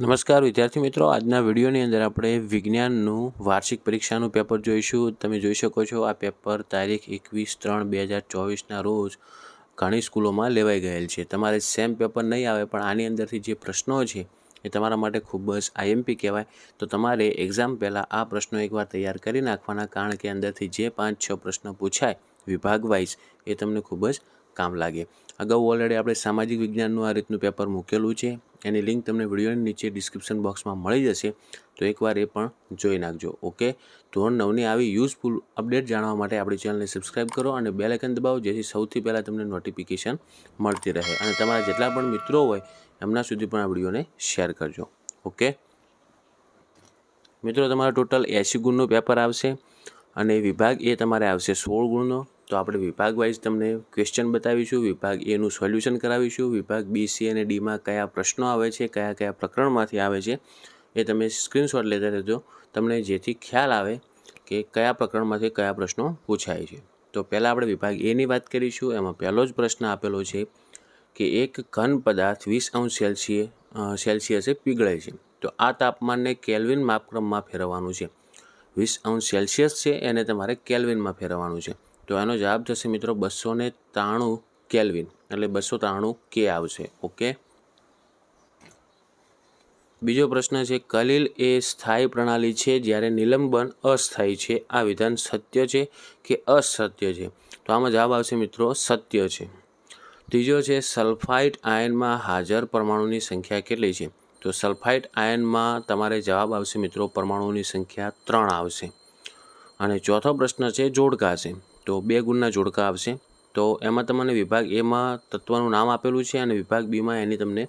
નમસ્કાર, વિદ્યાર્થી મિત્રો. આજના વિડીયોની અંદર આપણે વિજ્ઞાનનું વાર્ષિક પરીક્ષાનું પેપર જોઈશું. તમે જોઈ શકો છો, આ પેપર તારીખ એકવીસ ત્રણ બે હજાર ચોવીસના રોજ ઘણી સ્કૂલોમાં લેવાઈ ગયેલ છે. તમારે સેમ પેપર નહીં આવે, પણ આની અંદરથી જે પ્રશ્નો છે, એ તમારા માટે ખૂબ જ આઈએમપી કહેવાય. તો તમારે એક્ઝામ પહેલાં આ પ્રશ્નો એકવાર તૈયાર કરી નાખવાના, કારણ કે અંદરથી જે પાંચ છ પ્રશ્ન પૂછાય વિભાગ વાઇઝ એ તમને ખૂબ જ કામ લાગે. અગાઉ ઓલરેડી આપણે સામાજિક વિજ્ઞાનનું આ રીતનું પેપર મૂકેલું છે. એની લિંક તમને વિડીયોની નીચે ડિસ્ક્રિપ્શન બોક્સમાં મળી જશે. તો એકવાર એ પણ જોઈ નાખજો ઓકે ધોરણ નવની આવી યુઝફુલ અપડેટ જાણવા માટે આપણી ચેનલને સબસ્ક્રાઇબ કરો અને બેલ આઇકન દબાવો, જેથી સૌથી પહેલાં તમને નોટિફિકેશન મળતી રહે. અને તમારા જેટલા પણ મિત્રો હોય, એમના સુધી પણ આ વિડીયોને શેર કરજો ઓકે મિત્રો, તમારા ટોટલ એંસી ગુણનું પેપર આવશે અને વિભાગ એ તમારે આવશે સોળ ગુણનો. તો આપણે વિભાગ વાઇઝ તમને ક્વેશ્ચન બતાવીશું, વિભાગ એનું સોલ્યુશન કરાવીશું, વિભાગ બી સી અને ડીમાં કયા પ્રશ્નો આવે છે, કયા કયા પ્રકરણમાંથી આવે છે, એ તમે સ્ક્રીનશોટ લેતા રહેજો. તમને જેથી ખ્યાલ આવે કે કયા પ્રકરણમાંથી કયા પ્રશ્નો પૂછાય છે. તો પહેલાં આપણે વિભાગ એની વાત કરીશું. એમાં પહેલો જ પ્રશ્ન આપેલો છે કે એક ઘન પદાર્થ વીસ અંશ સેલ્સિયે સેલ્સિયસે પીગળે છે. તો આ તાપમાનને કેલ્વિન માપક્રમમાં ફેરવવાનું છે. વીસ અંશ સેલ્સિયસ છે, એને તમારે કેલ્વિનમાં ફેરવવાનું છે. તો એનો જવાબ થશે મિત્રો બસો ને ત્રાણું કેલ્વિન. એટલે બસો ત્રાણું કે આવશે. ઓકે? બીજો પ્રશ્ન છે, કલીલ એ સ્થાયી પ્રણાલી છે જ્યારે નિલંબન અસ્થાયી છે. આ વિધાન સત્ય છે કે અસત્ય છે? તો આમાં જવાબ આવશે મિત્રો સત્ય છે. ત્રીજો છે સલ્ફાઇટ આયનમાં હાજર પરમાણુની સંખ્યા કેટલી છે? તો સલ્ફાઇટ આયનમાં તમારે જવાબ આવશે મિત્રો પરમાણુની સંખ્યા ત્રણ આવશે. અને ચોથો પ્રશ્ન છે, જોડકા છે. તો બે ગુણના જોડકા આવશે. તો એમાં તમને વિભાગ એમાં તત્વનું નામ આપેલું છે અને વિભાગ બીમાં એની તમને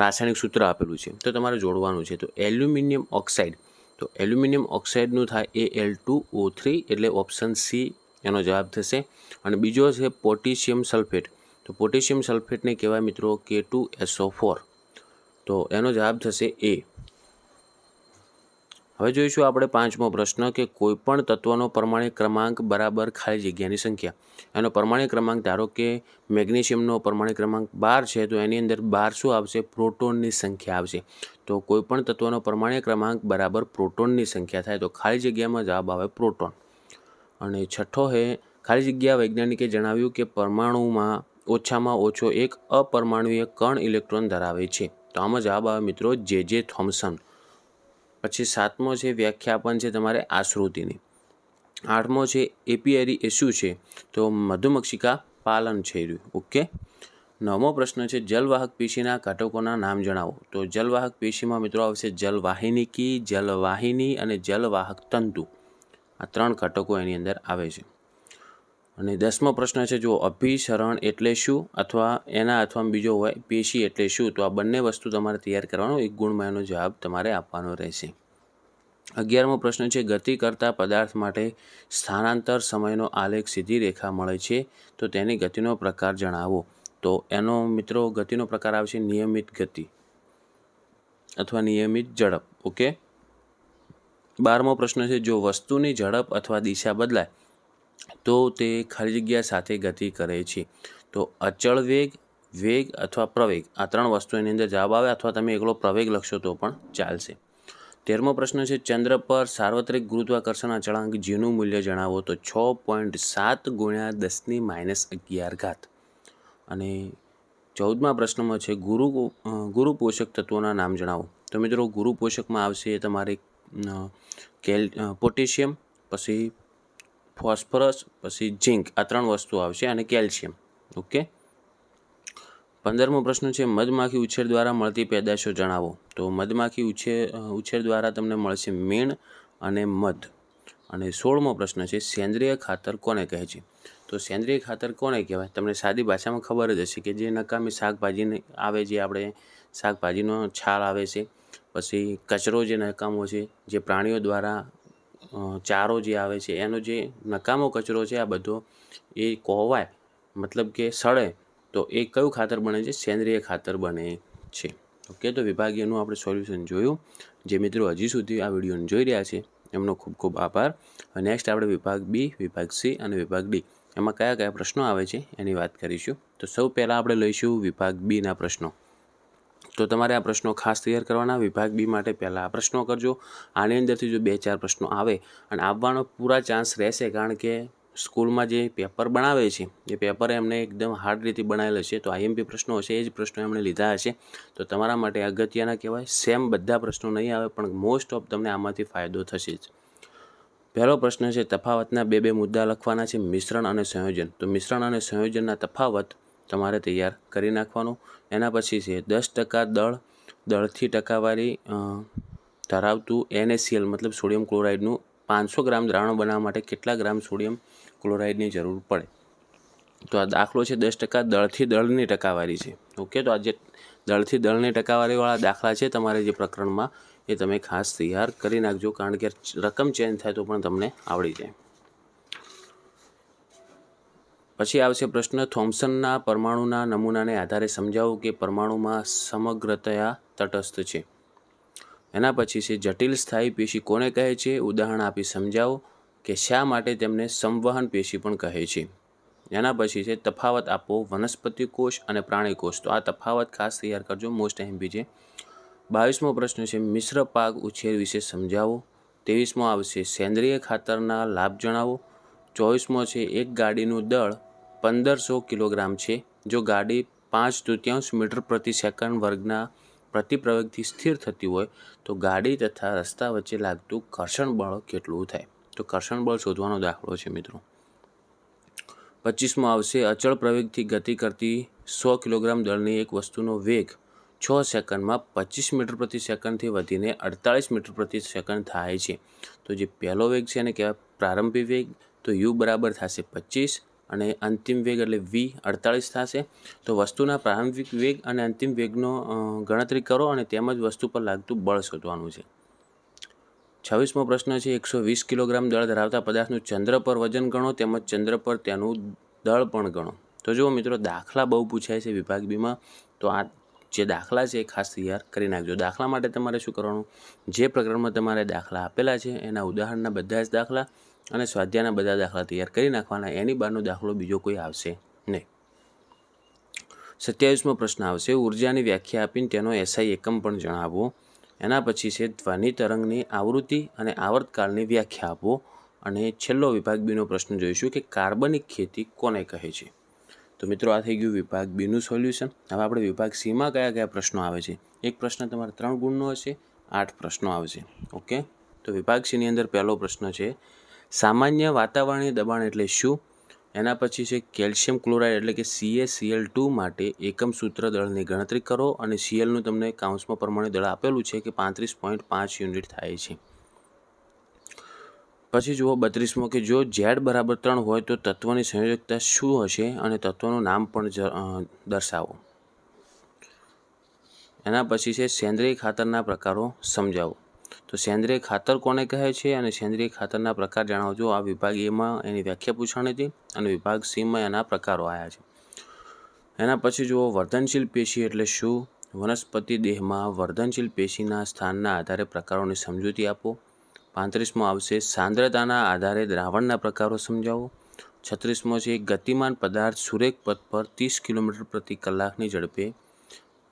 રાસાયણિક સૂત્ર આપેલું છે. તો તમારે જોડવાનું છે. તો એલ્યુમિનિયમ ઓક્સાઇડ, તો એલ્યુમિનિયમ ઓક્સાઇડનું થાય A L two O three એટલે ઓપ્શન સી એનો જવાબ થશે. અને બીજો છે પોટેશિયમ સલ્ફેટ. તો પોટેશિયમ સલ્ફેટને કહેવાય મિત્રો કે ટુ એસઓ ફોર. તો એનો જવાબ થશે એ. હવે જોઈશું આપણે પાંચમો પ્રશ્ન કે કોઈપણ તત્વનો પરમાણિક ક્રમાંક બરાબર ખાલી જગ્યાની સંખ્યા. એનો પરમાણિક ક્રમાંક ધારો કે મેગ્નેશિયમનો પરમાણિક ક્રમાંક બાર છે, તો એની અંદર બાર શું આવશે? પ્રોટોનની સંખ્યા આવશે. તો કોઈપણ તત્વનો પરમાણિક ક્રમાંક બરાબર પ્રોટોનની સંખ્યા થાય, તો ખાલી જગ્યામાં જવાબ આવે પ્રોટોન. અને છઠ્ઠો હે, ખાલી જગ્યા વૈજ્ઞાનિકે જણાવ્યું કે પરમાણુમાં ઓછામાં ઓછો એક અપરમાણુય કણ ઇલેક્ટ્રોન ધરાવે છે. તો આમાં જવાબ આવે મિત્રો જે જે થોમ્સન પછી સાતમો છે વ્યાખ્યાપન છે તમારે આશ્રુતિની. આઠમો છે એપિયરી એ શું છે તો મધુમક્ષિકા પાલન છે રહ્યું. ઓકે? નવમો પ્રશ્ન છે જલવાહક પેશીના ઘટકોના નામ જણાવો. તો જલવાહક પેશીમાં મિત્રો આવશે જલવાહિનીકી જલવાહિની અને જલવાહક તંતુ. આ ત્રણ ઘટકો એની અંદર આવે છે. અને દસમો પ્રશ્ન છે જો અભિસરણ એટલે શું અથવા એના અથવા બીજો હોય, પેશી એટલે શું? તો આ બંને વસ્તુ તમારે તૈયાર કરવાનો, એક ગુણમાં એનો જવાબ તમારે આપવાનો રહેશે. અગિયારમો પ્રશ્ન છે, ગતિ કરતા પદાર્થ માટે સ્થાનાંતર સમયનો આલેખ સીધી રેખા મળે છે, તો તેની ગતિનો પ્રકાર જણાવો. તો એનો મિત્રો, ગતિનો પ્રકાર આવશે નિયમિત ગતિ અથવા નિયમિત ઝડપ, ઓકે? બારમો પ્રશ્ન છે, જો વસ્તુની ઝડપ અથવા દિશા બદલાય તો તે ખાલી જગ્યા સાથે ગતિ કરે છે. તો અચળ વેગ વેગ અથવા પ્રવેગ, આ ત્રણ વસ્તુ એની અંદર જવાબ આવે અથવા તમે એકલો પ્રવેગ લખશો તો પણ ચાલશે. તેરમો પ્રશ્ન છે, ચંદ્ર પર સાર્વત્રિક ગુરુત્વાકર્ષણ અચળાંક જીનું મૂલ્ય જણાવો તો છ પોઈન્ટ સાત ગુણ્યા દસની માઇનસ અગિયાર ઘાત. અને ચૌદમા પ્રશ્નમાં છે, ગુરુ ગુરુ પોષક તત્વોના નામ જણાવો. તો મિત્રો, ગુરુ પોષકમાં આવશે તમારે કેલ પોટેશિયમ, પછી ફોસ્ફરસ, પછી ઝીંક, આ ત્રણ વસ્તુ આવશે, અને કેલ્શિયમ. ઓકે? પંદરમો પ્રશ્ન છે, મધમાખી ઉછેર દ્વારા મળતી પેદાશો જણાવો. તો મધમાખી ઉછેર ઉછેર દ્વારા તમને મળશે મીણ અને મધ. અને સોળમો પ્રશ્ન છે, સેન્દ્રિય ખાતર કોને કહે છે? તો સેન્દ્રિય ખાતર કોને કહેવાય? તમને સાદી ભાષામાં ખબર જ હશે કે જે નકામી શાકભાજીને આવે જે આપણે શાકભાજીનો છાલ આવે છે, પછી કચરો જે નકામો છે, જે પ્રાણીઓ દ્વારા ચારો જે આવે છે, એનો જે નકામો કચરો છે આ બધો, એ કોહવાય મતલબ કે સડે તો એ કયું ખાતર બને છે? સેન્દ્રિય ખાતર બને છે. ઓકે, તો વિભાગીયનું આપણે સોલ્યુશન જોયું. જે મિત્રો હજી સુધી આ વિડીયોને જોઈ રહ્યા છે, એમનો ખૂબ ખૂબ આભાર. નેક્સ્ટ આપણે વિભાગ બી, વિભાગ સી અને વિભાગ ડી, એમાં કયા કયા પ્રશ્નો આવે છે એની વાત કરીશું. તો સૌ પહેલાં આપણે લઈશું વિભાગ બીના પ્રશ્નો. તો તમારે આ પ્રશ્નો ખાસ તૈયાર કરવાના. વિભાગ બી માટે પહેલાં આ પ્રશ્નો કરજો. આની અંદરથી જો બે ચાર પ્રશ્નો આવે અને આવવાનો પૂરા ચાન્સ રહેશે, કારણ કે સ્કૂલમાં જે પેપર બનાવે છે, એ પેપર એમને એકદમ હાર્ડ રીતે બનાવેલો છે. તો આઈએમપી પ્રશ્નો હશે, એ જ પ્રશ્નો એમણે લીધા હશે. તો તમારા માટે અગત્યના કહેવાય, સેમ બધા પ્રશ્નો નહીં આવે, પણ મોસ્ટ ઓફ તમને આમાંથી ફાયદો થશે જ. પહેલો પ્રશ્ન છે, તફાવતના બે બે મુદ્દા લખવાના છે, મિશ્રણ અને સંયોજન. તો મિશ્રણ અને સંયોજનના તફાવત તમારે તૈયાર કરી નાખવાનું. એના પછી છે, દસ ટકા દળ, દળથી ટકાવારી ધરાવતું એનએસીએલ મતલબ સોડિયમ ક્લોરાઇડનું પાંચસો ગ્રામ દ્રાવણ બનાવવા માટે કેટલા ગ્રામ સોડિયમ ક્લોરાઇડની જરૂર પડે? તો આ દાખલો છે, દસ ટકા દળથી દળની ટકાવારી છે. ઓકે, તો આ જે દળથી દળની ટકાવારીવાળા દાખલા છે, તમારે જે પ્રકરણમાં એ તમે ખાસ તૈયાર કરી નાખજો, કારણ કે રકમ ચેન્જ થાય તો પણ તમને આવડી જાય. પછી આવશે પ્રશ્ન, થોમ્સનના પરમાણુના નમૂનાને આધારે સમજાવો કે પરમાણુમાં સમગ્રતયા તટસ્થ છે. એના પછી છે, જટિલ સ્થાયી પેશી કોને કહે છે? ઉદાહરણ આપી સમજાવો કે શા માટે તેમને સંવહન પેશી પણ કહે છે. એના પછી છે, તફાવત આપો વનસ્પતિ કોષ અને પ્રાણી કોષ. તો આ તફાવત ખાસ તૈયાર કરજો મોસ્ટ એમપી છે બાવીસમો પ્રશ્ન છે, મિશ્ર પાક ઉછેર વિશે સમજાવો. ત્રેવીસમો આવશે, સેન્દ્રિય ખાતરના લાભ જણાવો. ચોવીસમો છે, એક ગાડીનું દળ પંદરસો કિલોગ્રામ છે, જો ગાડી પાંચ તૃતીયાંશ મીટર પ્રતિ સેકન્ડ વર્ગના પ્રતિપ્રવેગથી સ્થિર થતી હોય, તો ગાડી તથા રસ્તા વચ્ચે લાગતું ઘર્ષણ બળ કેટલું થાય? તો ઘર્ષણ બળ શોધવાનો દાખલો છે મિત્રો. પચીસમો આવશે, અચળ પ્રવેગથી ગતિ કરતી સો કિલોગ્રામ દળની એક વસ્તુનો વેગ છ સેકન્ડમાં પચીસ મીટર પ્રતિ સેકન્ડથી વધીને અડતાળીસ મીટર પ્રતિ સેકન્ડ થાય છે. તો જે પહેલો વેગ છે એને કહેવાય પ્રારંભિક વેગ, તો યુ બરાબર થશે પચીસ અને અંતિમ વેગ એટલે વી અડતાળીસ થશે. તો વસ્તુના પ્રારંભિક વેગ અને અંતિમ વેગનો ગણતરી કરો અને તેમજ વસ્તુ પર લાગતું બળ શોધવાનું છે. છવ્વીસમો પ્રશ્ન છે, એકસો વીસ કિલોગ્રામ દળ ધરાવતા પદાર્થનું ચંદ્ર પર વજન ગણો તેમજ ચંદ્ર પર તેનું દળ પણ ગણો. તો જુઓ મિત્રો, દાખલા બહુ પૂછાય છે વિભાગ બીમાં. તો આ જે દાખલા છે એ ખાસ તૈયાર કરી નાખજો. દાખલા માટે તમારે શું કરવાનું? જે પ્રકરણમાં તમારે દાખલા આપેલા છે, એના ઉદાહરણના બધા જ દાખલા. અને સ્વાધ્યાયના બધા દાખલા તૈયાર કરી નાખવાના. એની બહારનો દાખલો બીજો કોઈ આવશે નહીં. સત્યાવીસમો પ્રશ્ન આવશે. ઉર્જાની વ્યાખ્યા આપીને તેનો એસઆઈ એકમ પણ જણાવો. એના પછી છે ધ્વનિ તરંગની આવૃત્તિ અને આવર્તકાળની વ્યાખ્યા આપો. અને છેલ્લો વિભાગ બીનો પ્રશ્ન જોઈશું કે કાર્બનિક ખેતી કોને કહે છે? તો મિત્રો, આ થઈ ગયું વિભાગ બીનું સોલ્યુશન. હવે આપણે વિભાગ સીમાં કયા કયા પ્રશ્નો આવે છે? એક પ્રશ્ન તમારે ત્રણ ગુણનો હશે, આઠ પ્રશ્નો આવશે. ઓકે? તો વિભાગ સીની અંદર પહેલો પ્રશ્ન છે સામાન્ય વાતાવરણીય દબાણ એટલે શું? એના પછી છે કેલ્શિયમ ક્લોરાઇડ એટલે કે સીએસીએલ ટુ માટે એકમ સૂત્ર દળની ગણતરી કરો અને સીએલનું તમને કાઉન્સમાં પ્રમાણે દળ આપેલું છે કે પાંત્રીસ પોઈન્ટ પાંચ યુનિટ થાય છે. પછી જુઓ બત્રીસમો કે જો ઝેડ બરાબર ત્રણ હોય તો તત્વની સંયોજકતા શું હશે અને તત્વનું નામ પણ દર્શાવો. એના પછી છે સેન્દ્રિય ખાતરના પ્રકારો સમજાવો. તો સેન્દ્રિય ખાતર કોને કહે છે અને સેન્દ્રિય ખાતરના પ્રકાર જણાવજો આ વિભાગ એમાં એની વ્યાખ્યા પૂછાણી હતી અને વિભાગ સીમાં એના પ્રકારો આવ્યા છે. એના પછી જુઓ, વર્ધનશીલ પેશી એટલે શું? વનસ્પતિ દેહમાં વર્ધનશીલ પેશીના સ્થાનના આધારે પ્રકારોની સમજૂતી આપો. પાંત્રીસમો આવશે, સાંદ્રતાના આધારે દ્રાવણના પ્રકારો સમજાવો. છત્રીસમો છે, ગતિમાન પદાર્થ સુરેખ પથ પર ત્રીસ કિલોમીટર પ્રતિ કલાકની ઝડપે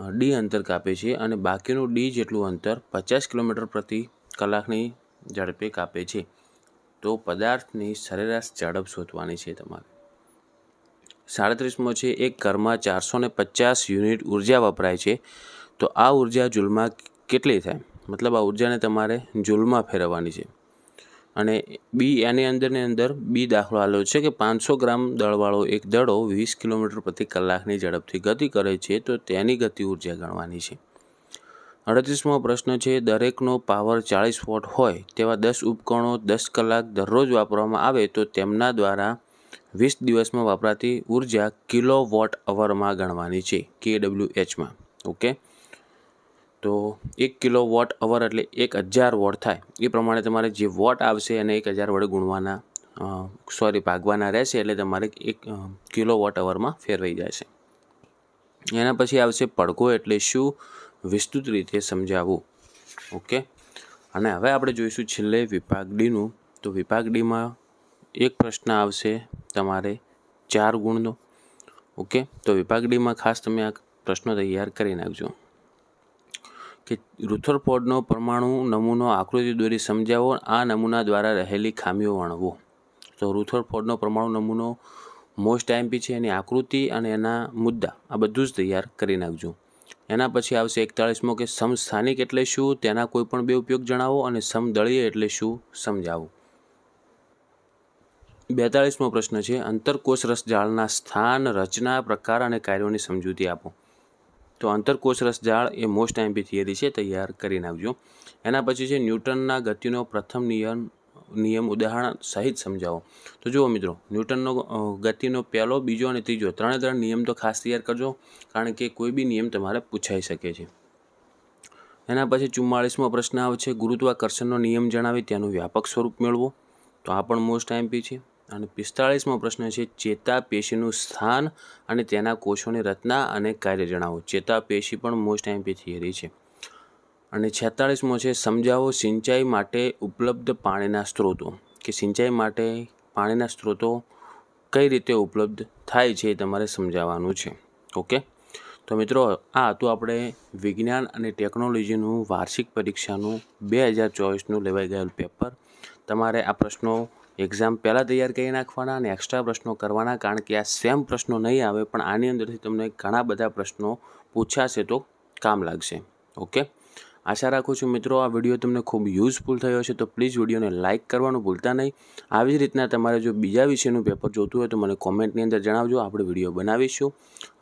ડી અંતર કાપે છે અને બાકીનું ડી જેટલું અંતર પચાસ કિલોમીટર પ્રતિ કલાકની ઝડપે કાપે છે. તો પદાર્થની સરેરાશ ઝડપ શોધવાની છે તમારે. સાડત્રીસમો છે, એક ઘરમાં ચારસો ને પચાસ યુનિટ ઊર્જા વપરાય છે. તો આ ઊર્જા જૂલમાં કેટલી થાય? મતલબ આ ઉર્જાને તમારે જૂલમાં ફેરવવાની છે. અને બી એની અંદરની અંદર બી દાખલો આવેલો છે કે પાંચસો ગ્રામ દળવાળો એક દડો વીસ કિલોમીટર પ્રતિ કલાકની ઝડપથી ગતિ કરે છે તો તેની ગતિ ઊર્જા ગણવાની છે. અડત્રીસમો પ્રશ્ન છે, દરેકનો પાવર ચાળીસ વોટ હોય તેવા દસ ઉપકરણો દસ કલાક દરરોજ વાપરવામાં આવે તો તેમના દ્વારા વીસ દિવસમાં વપરાતી ઊર્જા કિલો વોટ અવરમાં ગણવાની છે કે ડબલ્યુ એચમાં ઓકે? તો એક કિલો વોટ અવર એટલે એક હજાર વોટ થાય. એ પ્રમાણે તમારે જે વોટ આવશે એને એક હજાર વડે ગુણવાના સોરી, ભાગવાના રહેશે એટલે તમારે એક કિલો વોટ અવરમાં ફેરવાઈ જશે. એના પછી આવશે પડઘો એટલે શું? વિસ્તૃત રીતે સમજાવવું. ઓકે? અને હવે આપણે જોઈશું છેલ્લે વિભાગ ડીનું તો વિભાગ ડીમાં એક પ્રશ્ન આવશે તમારે ચાર ગુણનો. ઓકે? તો વિભાગ ડીમાં ખાસ તમે આ પ્રશ્નો તૈયાર કરી નાખજો. કે રુથરફોર્ડનો પરમાણુ નમૂનો આકૃતિ દોરી સમજાવો, આ નમૂના દ્વારા રહેલી ખામીઓ વર્ણવો. તો રુથરફોર્ડનો પરમાણુ નમૂનો મોસ્ટ આઈએમપી છે, એની આકૃતિ અને એના મુદ્દા, આ બધું જ તૈયાર કરી નાખજો. એના પછી આવશે એકતાળીસમો કે સમસ્થાનિક એટલે શું, તેના કોઈ પણ બે ઉપયોગ જણાવો અને સમદળીય એટલે શું સમજાવો. બેતાળીસમો પ્રશ્ન છે અંતરકોષ રસજાળના સ્થાન, રચના, પ્રકાર અને કાર્યોની સમજૂતી આપો. તો અંતરકોષ રસજાળ એ મોસ્ટ એમ્પી થિયરી છે, તૈયાર કરી નાખજો એના પછી છે, ન્યૂટનના ગતિનો પ્રથમ નિયમ નિયમ ઉદાહરણ સહિત સમજાવો. તો જુઓ મિત્રો, ન્યૂટનનો ગતિનો પહેલો, બીજો અને ત્રીજો ત્રણે ત્રણ નિયમ તો ખાસ તૈયાર કરજો, કારણ કે કોઈ બી નિયમ તમારે પૂછાઈ શકે છે. એના પછી ચુમ્માળીસમો પ્રશ્ન આવે છે, ગુરુત્વાકર્ષણનો નિયમ જણાવી, તેનું વ્યાપક સ્વરૂપ મેળવો. તો આ પણ મોસ્ટ એમ્પી છે. અને પિસ્તાળીસમો પ્રશ્ન છે ચેતાપેશીનું સ્થાન અને તેના કોષોની રચના અને કાર્ય જણાવો. ચેતાપેશી પણ મોસ્ટ એમ્પી થિયરી છે. અને છેતાળીસમો છે, સમજાવો સિંચાઈ માટે ઉપલબ્ધ પાણીના સ્ત્રોતો. કે સિંચાઈ માટે પાણીના સ્ત્રોતો કઈ રીતે ઉપલબ્ધ થાય છે એ તમારે સમજાવવાનું છે. ઓકે તો મિત્રો, આ હતું આપણે વિજ્ઞાન અને ટેકનોલોજીનું વાર્ષિક પરીક્ષાનું બે હજાર ચોવીસનું લેવાઈ ગયેલું પેપર તમારે આ પ્રશ્નો એક્ઝામ પહેલાં તૈયાર કરી નાખવાના અને એક્સ્ટ્રા પ્રશ્નો કરવાના, કારણ કે આ સેમ પ્રશ્નો નહીં આવે, પણ આની અંદરથી તમને ઘણા બધા પ્રશ્નો પૂછાશે તો કામ લાગશે. ઓકે આશા રાખું છું મિત્રો, આ વીડિયો તમને ખૂબ યુઝફુલ થયો છે તો પ્લીઝ વિડીયોને લાઇક કરવાનું ભૂલતા નહીં. આવી જ રીતના તમારે જો બીજા વિષયનું પેપર જોતું હોય તો મને કોમેન્ટની અંદર જણાવજો, આપણે વીડિયો બનાવીશું.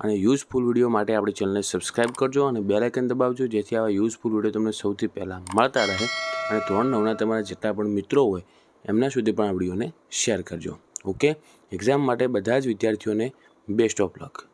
અને યુઝફુલ વીડિયો માટે આપણી ચેનલને સબસ્ક્રાઇબ કરજો અને બેલાઇકન દબાવજો, જેથી આવા યુઝફુલ વીડિયો તમને સૌથી પહેલાં મળતા રહે. અને ધોરણ નવના તમારા જેટલા પણ મિત્રો હોય એમના સુધી પણ આ વિડીયોને શેર કરજો. ઓકે? એક્ઝામ માટે બધા જ વિદ્યાર્થીઓને બેસ્ટ ઓફ લક